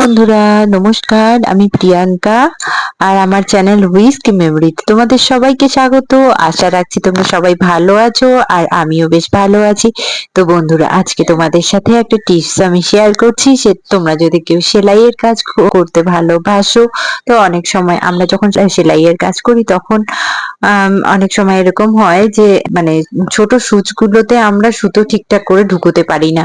বন্ধুরা, নমস্কার, আমি প্রিয়াঙ্কা আর আমার চ্যানেল উইস্ক মেমোরি তোমাদের সবাইকে স্বাগত। আশা রাখছি তোমরা সবাই ভালো আছো আর আমিও বেশ ভালো আছি। তো বন্ধুরা, আজকে তোমাদের সাথে একটা টিপস আমি শেয়ার করছি। সে তোমরা যদি কেউ সেলাইয়ের কাজ করতে ভালোবাসো, তো অনেক সময় আমরা যখন সেলাইয়ের কাজ করি তখন অনেক সময় এরকম হয় যে মানে ছোট সুচগুলোতে আমরা সুতো ঠিকঠাক করে ঢুকোতে পারি না।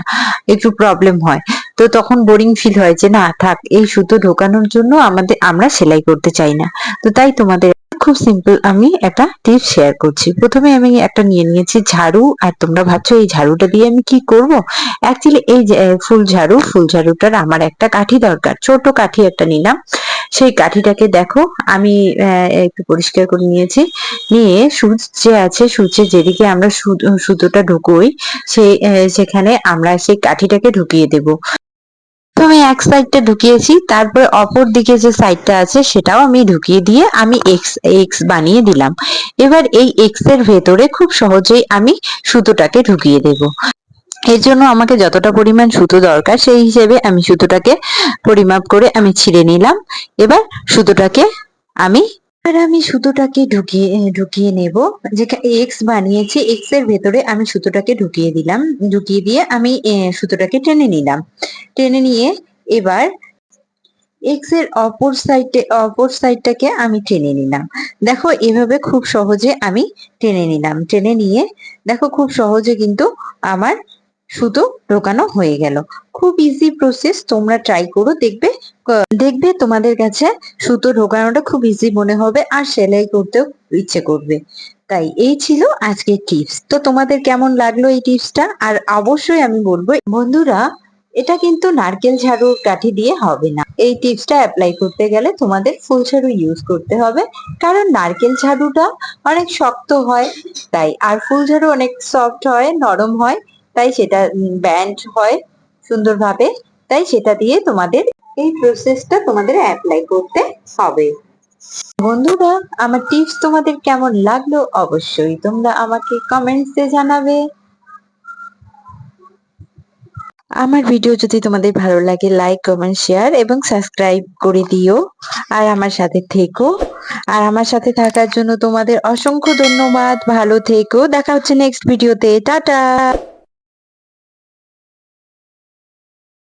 একটু প্রবলেম হয়। তো তখন বোরিং ফিল হয় যে না থাক এই সুতো ঢোকানোর জন্য আমাদের আমরা সেলাই করতে চাই না। তো তাই তোমাদের খুব সিম্পল আমি একটা টিপ শেয়ার করছি। প্রথমে আমি একটা নিয়ে নিয়েছি ঝাড়ু আর তোমরা ভাবছ এই ঝাড়ুটা দিয়ে আমি কি করব? অ্যাকচুয়ালি এই ফুল ঝাড়ু ফুল ঝাড়ুটার আমার একটা কাঠি দরকার ছোট কাঠি একটা নিলাম। সেই কাঠিটাকে দেখো আমি একটু পরিষ্কার করে নিয়েছি। নিয়ে সুচ যে আছে সূচের যেদিকে আমরা সু- সুতোটা ঢুকোই সেই আহ, সেখানে আমরা সেই কাঠিটাকে ঢুকিয়ে দেব। প্রথমে এক সাইডটা ঢুকিয়েছি, তারপরে অপর দিকে যে সাইডটা আছে সেটাও আমি ঢুকিয়ে দিয়ে আমি এক্স এক্স বানিয়ে দিলাম। এবার এই এক্সের ভেতরে খুব সহজেই আমি সুতোটাকে ঢুকিয়ে দেব। এর জন্য আমাকে যতটা পরিমাণ সুতো দরকার, সেই হিসেবে আমি সুতোটাকে পরিমাপ করে আমি ছিঁড়ে নিলাম। এবার সুতোটাকে আমি এবার আমি সুতোটাকে ঢুকিয়ে ঢুকিয়ে নেব। যেখানে এক্স বানিয়েছি এক্সের ভেতরে আমি সুতোটাকে ঢুকিয়ে দিলাম। ঢুকিয়ে দিয়ে আমি সুতোটাকে টেনে নিলাম। টেনে নিয়ে এবার এক্সের অপর সাইডে, অপর সাইডটাকে আমি টেনে নিলাম। দেখো, এভাবে খুব সহজে আমি টেনে নিলাম। টেনে নিয়ে, দেখো, খুব সহজে কিন্তু আমার সুতো ঢোকানো হয়ে গেল। খুব ইজি প্রসেস তোমরা ট্রাই করো, দেখবে দেখবে তোমাদের কাছে সুতো ঢোকানোটা খুব ইজি মনে হবে আর সেলাই করতেও ইচ্ছে করবে। তাই এই ছিল আজকের টিপস তো তোমাদের কেমন লাগল এই টিপসটা আর অবশ্যই আমি বলব, বন্ধুরা, এটা কিন্তু নারকেল ঝাড়ুর কাঠি দিয়ে হবে না। এই টিপসটা অ্যাপ্লাই করতে গেলে তোমাদের ফুল ঝাড়ু ইউজ করতে হবে। কারণ নারকেল ঝাড়ুটা অনেক শক্ত হয়, তাই আর ফুল ঝাড়ু অনেক সফট হয়, নরম হয়। তাই সেটা ব্যান্ড হয় সুন্দরভাবে। তাই সেটা দিয়ে তোমাদের এই প্রসেসটা তোমাদের অ্যাপ্লাই করতে হবে। বন্ধুরা, আমার টিপস তোমাদের কেমন লাগল অবশ্যই তোমরা আমাকে কমেন্টসে জানাবে। আমার ভিডিও যদি তোমাদের ভালো লাগে লাইক কমেন্ট শেয়ার এবং সাবস্ক্রাইব করে দিও। আর আমার সাথে থেকো। আর আমার সাথে থাকার জন্য তোমাদের অসংখ্য ধন্যবাদ। ভালো থেকো। দেখা হচ্ছে নেক্সট ভিডিওতে টাটা!